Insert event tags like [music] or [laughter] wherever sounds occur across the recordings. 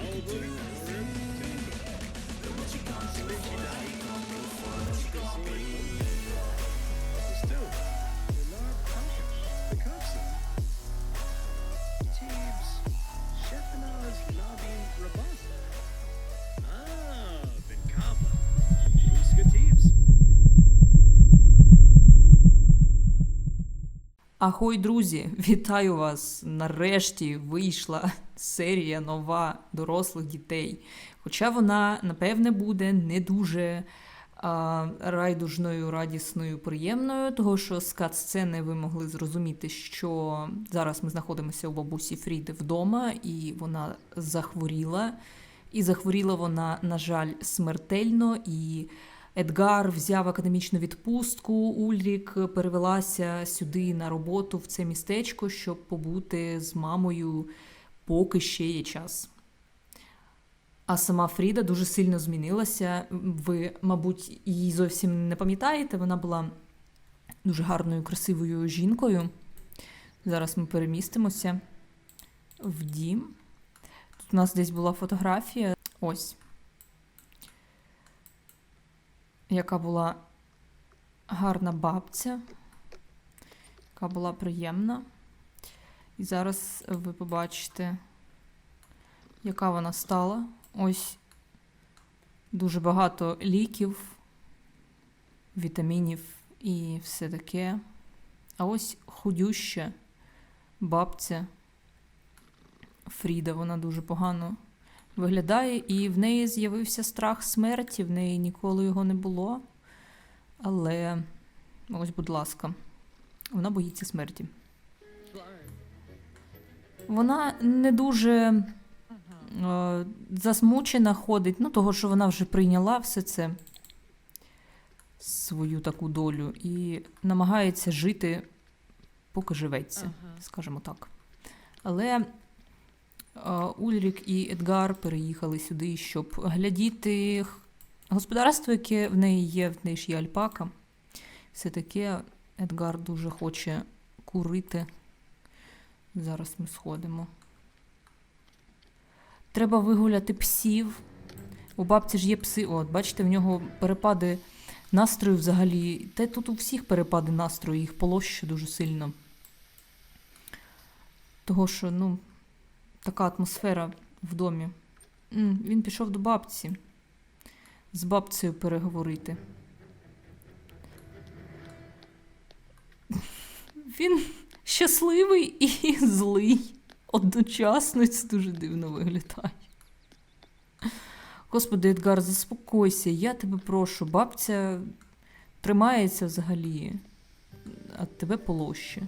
Ah. Ахой, друзі! Вітаю вас! Нарешті вийшла серія нова дорослих дітей. Хоча вона, напевне, буде не дуже а, райдужною, радісною, приємною, того що з кат-сцени ви могли зрозуміти, що зараз ми знаходимося у бабусі Фріди вдома, і вона захворіла. І захворіла вона, на жаль, смертельно. І Едгар взяв академічну відпустку. Ульрік перевелася сюди на роботу в це містечко, щоб побути з мамою, поки ще є час. А сама Фріда дуже сильно змінилася. Ви, мабуть, її зовсім не пам'ятаєте. Вона була дуже гарною, красивою жінкою. Зараз ми перемістимося в дім. Тут у нас десь була фотографія. Ось. Яка була гарна бабця, яка була приємна. І зараз ви побачите, яка вона стала. Ось дуже багато ліків, вітамінів і все таке. А ось худюща бабця Фріда, вона дуже погано виглядає, і в неї з'явився страх смерті, в неї ніколи його не було. Але ось, будь ласка, вона боїться смерті. Вона не дуже е, засмучена ходить, ну, того, що вона вже прийняла все це свою таку долю і намагається жити, поки живеться, скажімо так. Але е, Ульрік і Едгар переїхали сюди, щоб глядіти господарство, яке в неї є, в неї ж є альпака. Все таке Едгар дуже хоче курити. Зараз ми сходимо. Треба вигуляти псів. У бабці ж є пси. От, бачите, в нього перепади настрою взагалі. Та тут у всіх перепади настрою, їх полощу дуже сильно. Того, що, ну, така атмосфера в домі. Він пішов до бабці. З бабцею переговорити. Він щасливий і [laughs] злий. Одночасно це дуже дивно виглядає. Господи, Едгар, заспокойся, я тебе прошу. Бабця тримається взагалі, а тебе полоще.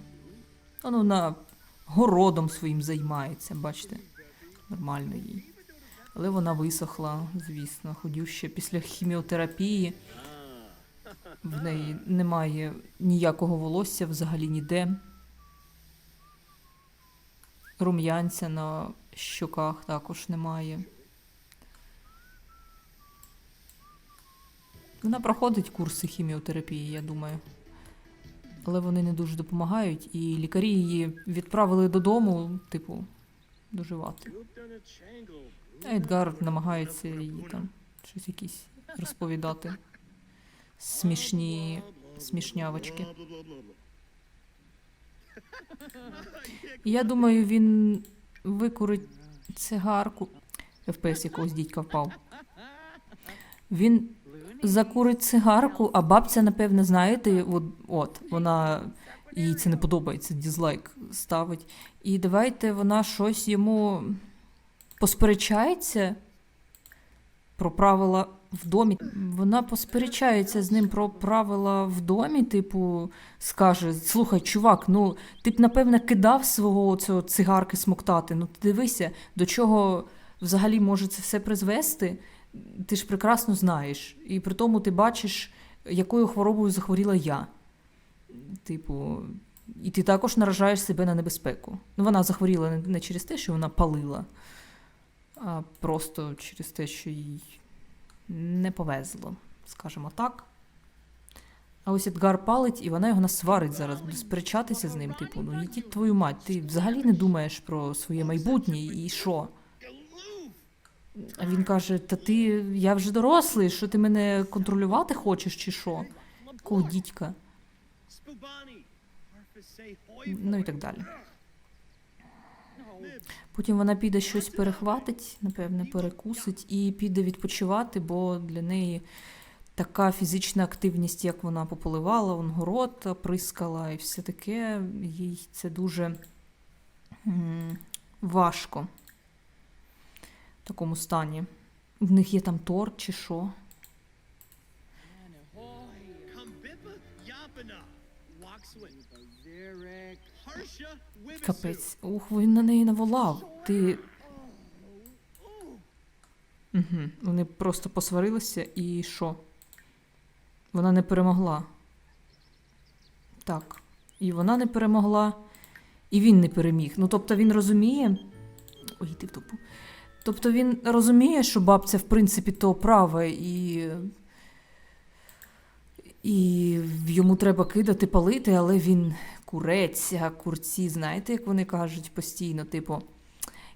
Ну, вона городом своїм займається, бачите, нормально їй. Але вона висохла, звісно, ходюща після хіміотерапії. В неї немає ніякого волосся взагалі ніде. Рум'янця на щоках також немає. Вона проходить курси хіміотерапії, я думаю. Але вони не дуже допомагають, і лікарі її відправили додому, типу, доживати. А Едгар намагається їй там щось якісь розповідати. Смішні смішнявочки. Я думаю, він викурить цигарку. ФПС якогось дідька впав. Він закурить цигарку, а бабця, напевне, знаєте, от, от вона їй це не подобається, дізлайк ставить. І давайте вона щось йому посперечається про правила в домі. Вона посперечається з ним про правила в домі, типу, скаже: слухай, чувак, ну ти б напевне кидав свого цього цигарки смоктати. Ну ти дивися, до чого взагалі може це все призвести. Ти ж прекрасно знаєш. І при тому ти бачиш, якою хворобою захворіла я. Типу, і ти також наражаєш себе на небезпеку. Ну, вона захворіла не через те, що вона палила, а просто через те, що їй не повезло, скажімо так. А ось Едгар палить, і вона його насварить зараз, буде сперечатися з ним. Типу, ну йдіть твою мать, ти взагалі не думаєш про своє майбутнє і що? А він каже: Та ти, я вже дорослий, що ти мене контролювати хочеш, чи що? Якого дідька? Ну і так далі. Потім вона піде щось перехватить, напевне, перекусить і піде відпочивати, бо для неї така фізична активність, як вона пополивала, он город прискала і все таке, їй це дуже важко в такому стані. В них є там торт чи що. Kambippa Капець. Ух, він на неї наволав. Ти. Угу. Вони просто посварилися і що? Вона не перемогла. Так. І вона не перемогла, і він не переміг. Ну, тобто він розуміє. Ой, ти в тупу. Тобто він розуміє, що бабця, в принципі, то права, і. І йому треба кидати, палити, але він курець, курці, знаєте, як вони кажуть постійно, типу,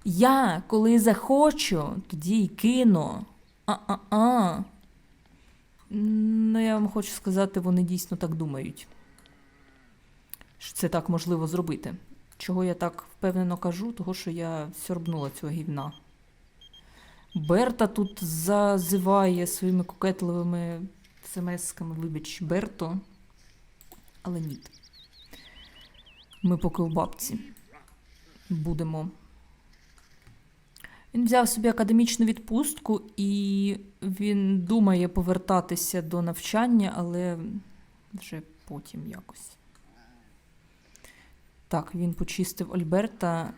я коли захочу, тоді й кину. А-а-а. Ну, я вам хочу сказати, вони дійсно так думають. Що це так можливо зробити. Чого я так впевнено кажу, того що я сьорбнула цього гівна. Берта тут зазиває своїми кокетливими смс-ками, вибач, Берто. Але ні. Ми поки у бабці будемо. Він взяв собі академічну відпустку і він думає повертатися до навчання, але вже потім якось. Так, він почистив Альберта.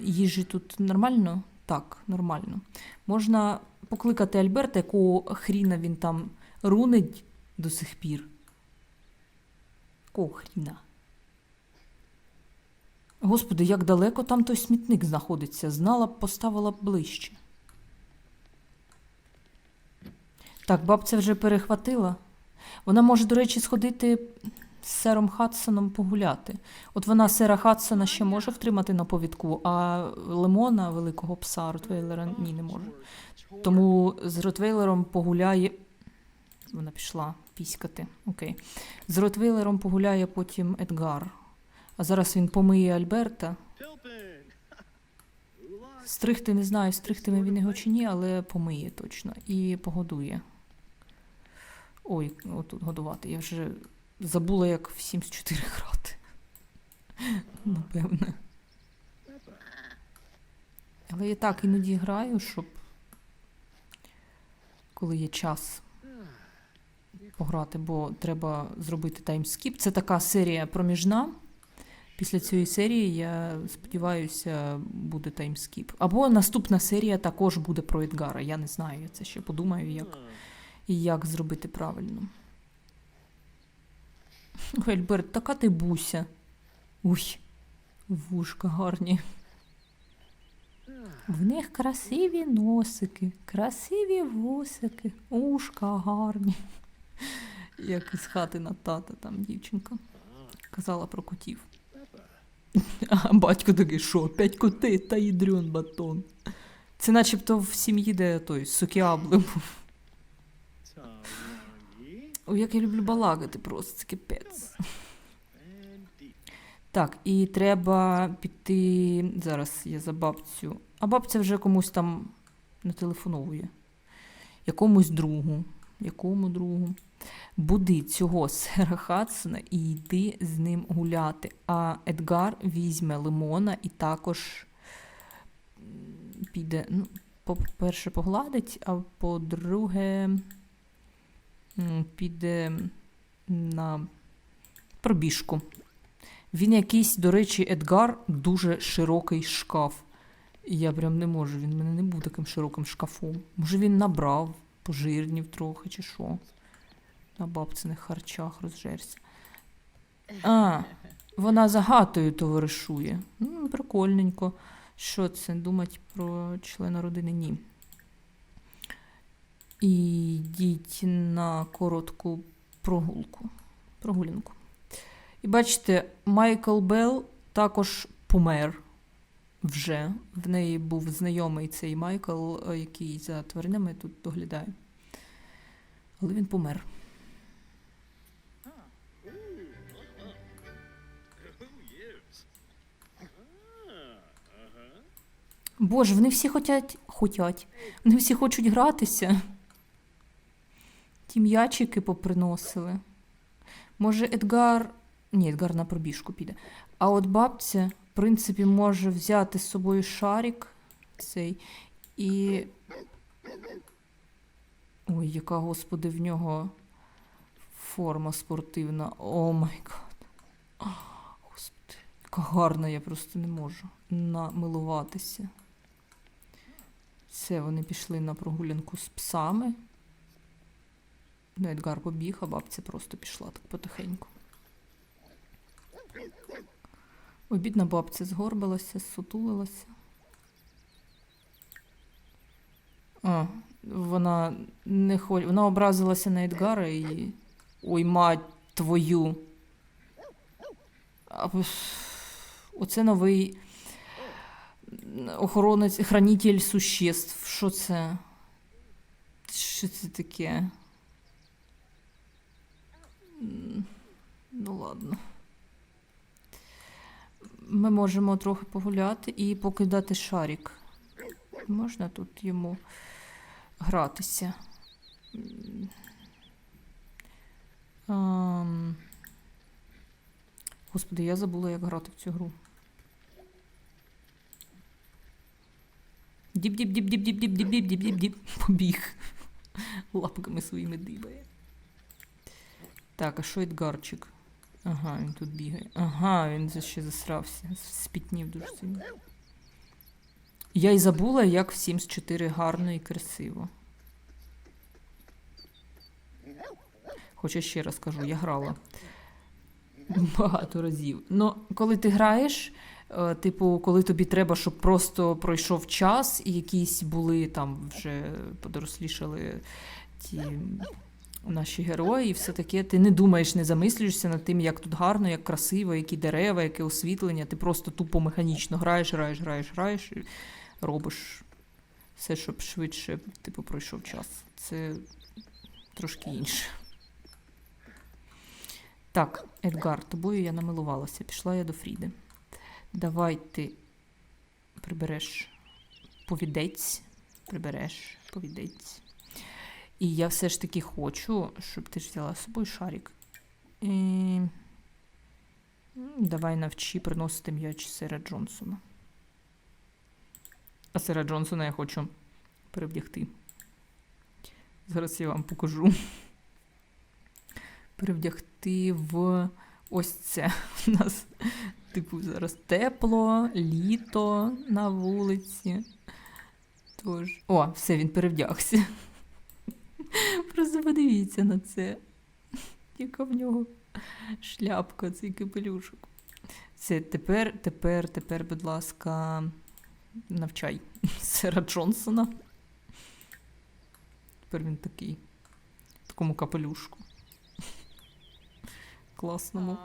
Їжі тут нормально? Так, нормально. Можна покликати Альберта, якого хріна він там рунить до сих пір. Якого хріна? Господи, як далеко там той смітник знаходиться. Знала б, поставила б ближче. Так, бабця вже перехватила. Вона може, до речі, сходити з сером Хадсоном погуляти. От вона сера Хадсона ще може втримати на повідку, а лимона великого пса Ротвейлера ні, не може. Тому з Ротвейлером погуляє. Вона пішла піськати. Окей. З Ротвейлером погуляє потім Едгар. А зараз він помиє Альберта. Стригти не знаю, стригтиме він його чи ні, але помиє точно. І погодує. Ой, отут годувати. Я вже забула, як в Sims 4 грати. Напевне. Але я так іноді граю, щоб коли є час пограти, бо треба зробити таймскіп. Це така серія проміжна. Після цієї серії, я сподіваюся, буде таймскіп. Або наступна серія також буде про Едгара. Я не знаю, я це ще подумаю, як, як зробити правильно. Альберт, така ти буся. Уй, вушка гарні. В них красиві носики, красиві вусики, ушка гарні. Як із хати на тата там дівчинка казала про котів. А батько такий, що, п'ять котей та ядрен батон. Це начебто в сім'ї, де той сукіабле був. Tawangi. Як я люблю балагати просто, це капець. Так, і треба піти. Зараз я за бабцю. А бабця вже комусь там не телефоновує. якомусь другу. Якому другу? Буди цього сера Хадсона і йди з ним гуляти. А Едгар візьме лимона і також піде, ну, по-перше, погладить, а по-друге, піде на пробіжку. Він якийсь, до речі, Едгар дуже широкий шкаф. Я прям не можу, він в мене не був таким широким шкафом. Може, він набрав, пожирнів трохи, чи що. На бабциних харчах розжерся. А, вона за гатою товаришує. Ну, прикольненько. Що це? Думать про члена родини? Ні. Ідіть на коротку прогулку. Прогулянку. І бачите, Майкл Белл також помер вже. В неї був знайомий цей Майкл, е, який за тваринами тут доглядає. Але він помер. Боже, вони всі хотять. хотять. Вони всі хочуть гратися. Ті м'ячики поприносили. Може, Едгар. Ні, Едгар на пробіжку піде. А от бабця, в принципі, може взяти з собою шарик цей і. Ой, яка, господи, в нього форма спортивна. О май гад. Господи, яка гарна, я просто не можу намилуватися. Все, вони пішли на прогулянку з псами. Ну, Едгар побіг, а бабця просто пішла так потихеньку. Ой, бідна бабця згорбилася, сутулилася. А, вона не хо... Вона образилася на Едгара і. Ой, мать твою. Оце новий охоронець, хранитель существ. Що це? Що це таке? Ну ладно. Ми можемо трохи погуляти і покидати шарик. Можна тут йому гратися. Господи, я забула, як грати в цю гру. Діп-діп-діп-діп-діп-діп-діп-діп-діп-діп-діп. Побіг. Лапками своїми дибає. Так, а що Едгарчик? Ага, він тут бігає. Ага, він ще засрався. Спітнів дуже сильно. Я й забула, як в Sims 4 гарно і красиво. Хоча ще раз кажу, я грала багато разів. Ну, коли ти граєш, типу, коли тобі треба, щоб просто пройшов час, і якісь були там вже подорослішали ті наші герої, і все таке, ти не думаєш, не замислюєшся над тим, як тут гарно, як красиво, які дерева, яке освітлення. Ти просто тупо механічно граєш, граєш, граєш, граєш і робиш все, щоб швидше типу, пройшов час. Це трошки інше. Так, Едгар, тобою я намилувалася. Пішла я до Фріди. Давай ти прибереш повідець. Прибереш повідець. І я все ж таки хочу, щоб ти ж взяла з собою шарик. І... Давай навчи приносити м'яч Сера Джонсона. А Сера Джонсона я хочу перевдягти. Зараз я вам покажу. Перевдягти в ось це. У нас, типу, зараз тепло, літо на вулиці. Тож. О, все, він перевдягся. Просто подивіться на це. Яка в нього шляпка, цей капелюшок. Це тепер, тепер, тепер, будь ласка, навчай Сера Джонсона. Тепер він такий. В такому капелюшку. Класному.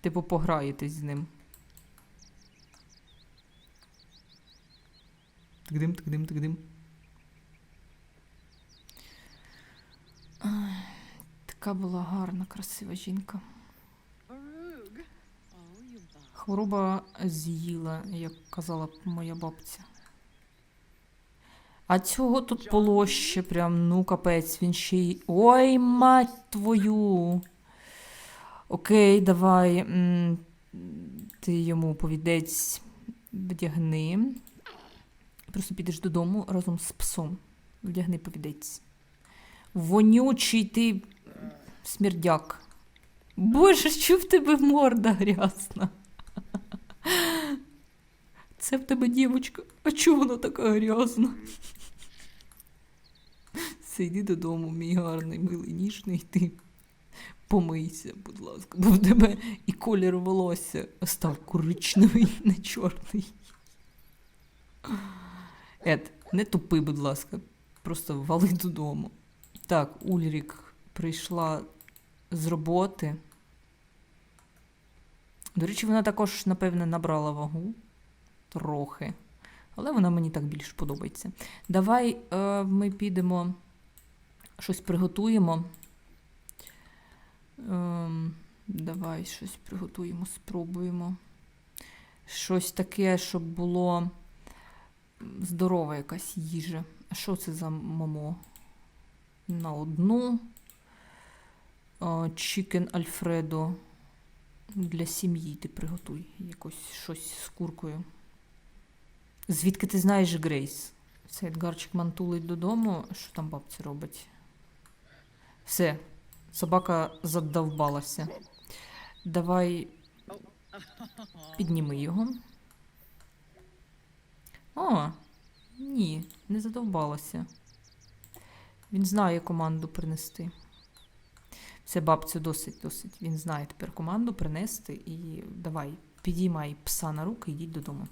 Типу, пограєтесь з ним. Тикдим, тикдим, тикдим. Така була гарна, красива жінка. Хвороба з'їла, як казала моя бабця. А цього тут полоще, прям, ну капець, він ще й. Ой, мать твою. Окей, давай. Ти йому повідець вдягни. Просто підеш додому разом з псом. Вдягни повідець. Вонючий ти смердяк. Боже, що в тебе морда грязна? Це в тебе дівочка. А чого вона така грязна? Сиди додому, мій гарний, милий, ніжний ти. Помийся, будь ласка, бо в тебе і колір волосся став коричневий, [laughs] не чорний. Ед, не тупи, будь ласка, просто вали додому. Так, Ульрік прийшла з роботи. До речі, вона також, напевне, набрала вагу. Трохи. Але вона мені так більш подобається. Давай е, ми підемо, щось приготуємо. Ем, давай щось приготуємо, спробуємо. Щось таке, щоб було здорова якась їжа. А що це за момо? На одну. Чікен Альфредо. Для сім'ї ти приготуй якось щось з куркою. Звідки ти знаєш Грейс? Це Едгарчик мантулить додому. Що там бабця робить? Все, собака задовбалася. Давай підніми його. О, ні, не задовбалася. Він знає команду принести. Все, бабцю, досить, досить. Він знає тепер команду принести і давай, підіймай пса на руки і йдіть додому.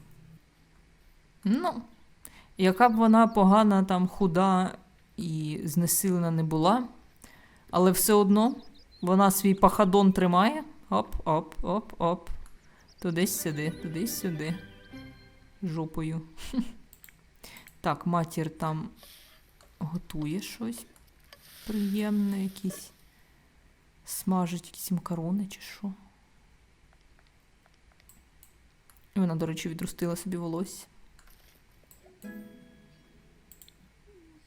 Ну, яка б вона погана, там худа і знесилена не була, але все одно вона свій пахадон тримає. Оп, оп, оп, оп. Туди-сюди, туди-сюди. Жопою. [laughs] Так, матір там готує щось приємне, якісь. Смажить якісь макарони чи що. І вона, до речі, відростила собі волосся.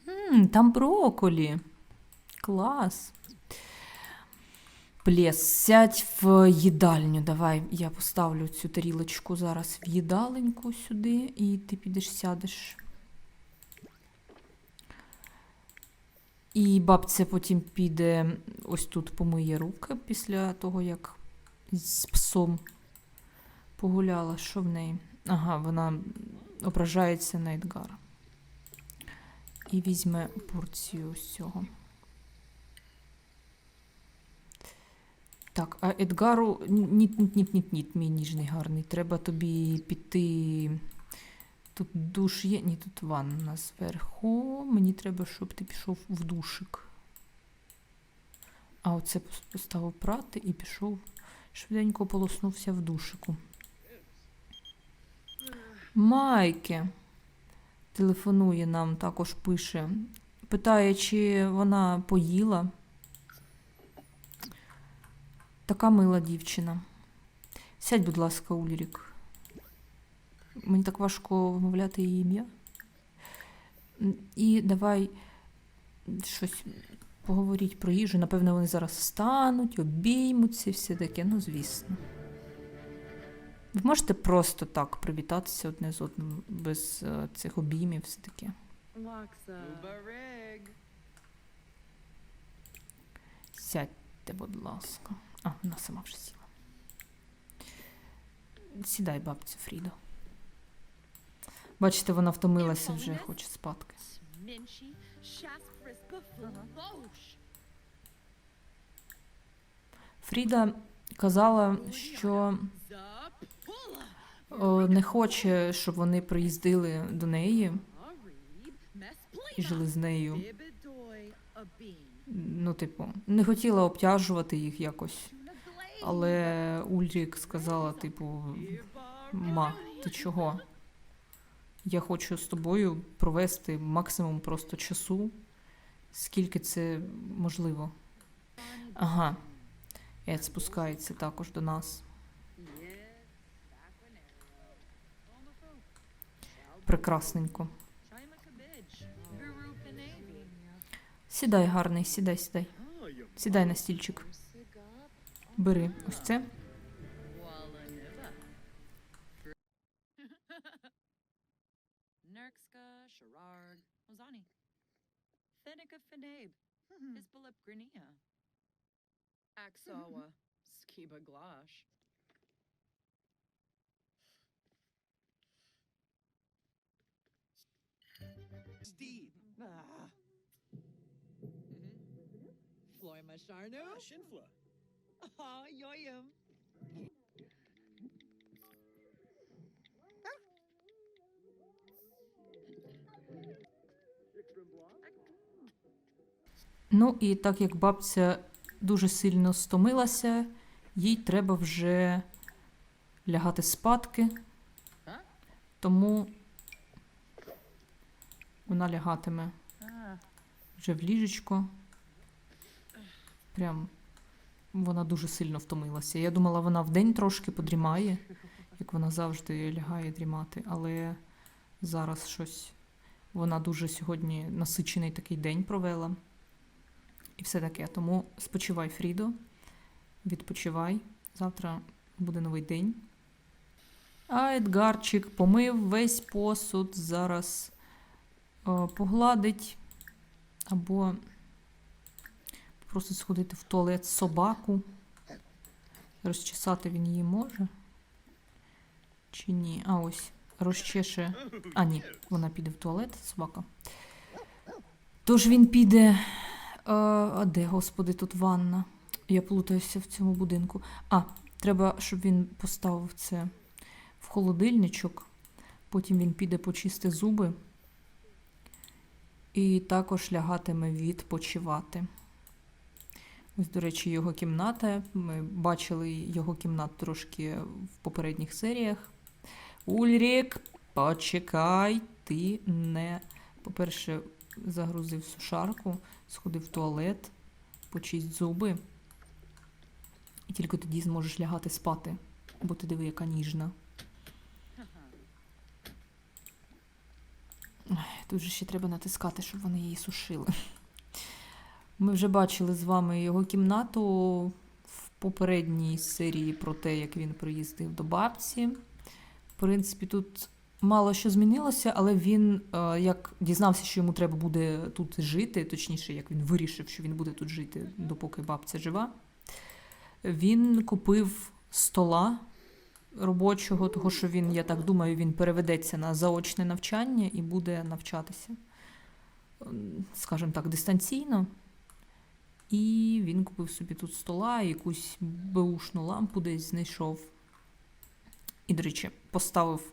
Ммм, там брокколі. Клас. Плес, сядь в їдальню. Давай я поставлю цю тарілочку зараз в їдаленьку сюди, і ти підеш сядеш. І бабця потім піде ось тут помиє руки після того, як з псом погуляла. Що в неї? Ага, вона ображається на Едгара. І візьме порцію ось цього. Так, а Едгару. Ніт, ніт, ніт, ніт, ніт, мій ніжний гарний. Треба тобі піти. Тут душ є. Ні, тут ванна зверху. Мені треба, щоб ти пішов в душик. А оце поставив прати і пішов. Швиденько полоснувся в душику. Майке телефонує нам, також пише. Питає, чи вона поїла. Така мила дівчина. Сядь, будь ласка, Ульрік. Мені так важко вимовляти її ім'я. І давай щось поговоріть про їжу. Напевно, вони зараз встануть, обіймуться і все таке. Ну, звісно. Ви можете просто так привітатися одне з одним без е, цих обіймів, все таке. Сядьте, будь ласка. А, вона сама вже сіла. Сідай, бабця Фрідо. Бачите, вона втомилася вже, хоче спадки. Фріда казала, що не хоче, щоб вони приїздили до неї і жили з нею. Ну, типу, не хотіла обтяжувати їх якось. Але Ульрік сказала, типу, ма, ти чого? Я хочу з тобою провести максимум просто часу, скільки це можливо. Ага. Ед спускається також до нас. Прекрасненько. Сідай, гарний, сідай, сідай. Сідай на стільчик. Бери ось це. Sherard, Ozani. Floy Masharnu. Ah, Shinfla. Ah, yoyum. Ну і так як бабця дуже сильно стомилася, їй треба вже лягати спадки. Тому вона лягатиме вже в ліжечко. Прям вона дуже сильно втомилася. Я думала, вона вдень трошки подрімає, як вона завжди лягає дрімати, але зараз щось вона дуже сьогодні насичений такий день провела. І все таке. Тому спочивай, Фрідо, відпочивай. Завтра буде новий день. А Едгарчик помив весь посуд, зараз е, погладить або просить сходити в туалет собаку. Розчесати він її може. Чи ні? А ось розчеше. А, ні, вона піде в туалет, собака. Тож він піде. А де, господи, тут ванна? Я плутаюся в цьому будинку. А, треба, щоб він поставив це в холодильничок. Потім він піде почисти зуби. І також лягатиме відпочивати. Ось, до речі, його кімната. Ми бачили його кімнату трошки в попередніх серіях. Ульрік, почекай, ти не. По-перше, загрузив сушарку, сходив в туалет, почисть зуби. І тільки тоді зможеш лягати спати. Бо ти диви, яка ніжна. Тут же ще треба натискати, щоб вони її сушили. Ми вже бачили з вами його кімнату в попередній серії про те, як він приїздив до бабці. В принципі, тут мало що змінилося, але він, е, як дізнався, що йому треба буде тут жити, точніше, як він вирішив, що він буде тут жити, допоки бабця жива, він купив стола робочого, того що він, я так думаю, він переведеться на заочне навчання і буде навчатися, скажімо так, дистанційно. І він купив собі тут стола, якусь беушну лампу десь знайшов. І, до речі, поставив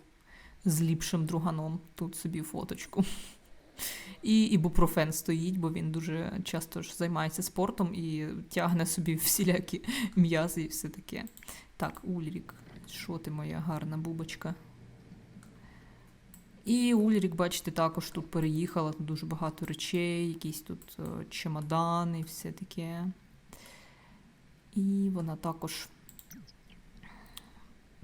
з ліпшим друганом тут собі фоточку. [laughs] І ібупрофен стоїть, бо він дуже часто ж займається спортом і тягне собі [laughs] всілякі м'язи і все таке. Так, Ульрік, що ти моя гарна бубочка? І Ульрік, бачите, також тут переїхала, тут дуже багато речей, якісь тут е, чемодани все таке. І вона також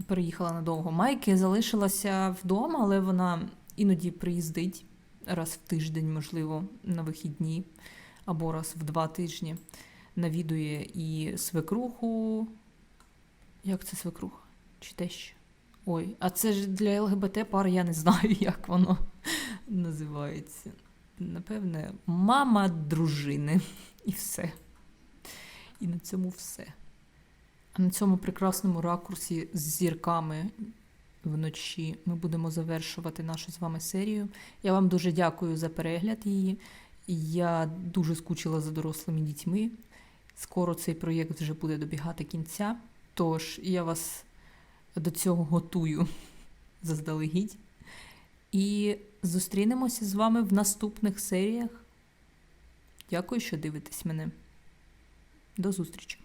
переїхала надовго. Майки залишилася вдома, але вона іноді приїздить раз в тиждень, можливо, на вихідні, або раз в два тижні. Навідує і свекруху. Як це свекруха? Чи теща? Ой, а це ж для ЛГБТ пар, я не знаю, [laughs] як воно називається. Напевне, мама дружини. І все. І на цьому все. А на цьому прекрасному ракурсі з зірками вночі ми будемо завершувати нашу з вами серію. Я вам дуже дякую за перегляд її. Я дуже скучила за дорослими дітьми. Скоро цей проєкт вже буде добігати кінця. Тож я вас до цього готую [laughs] заздалегідь. І зустрінемося з вами в наступних серіях. Дякую, що дивитесь мене. До зустрічі!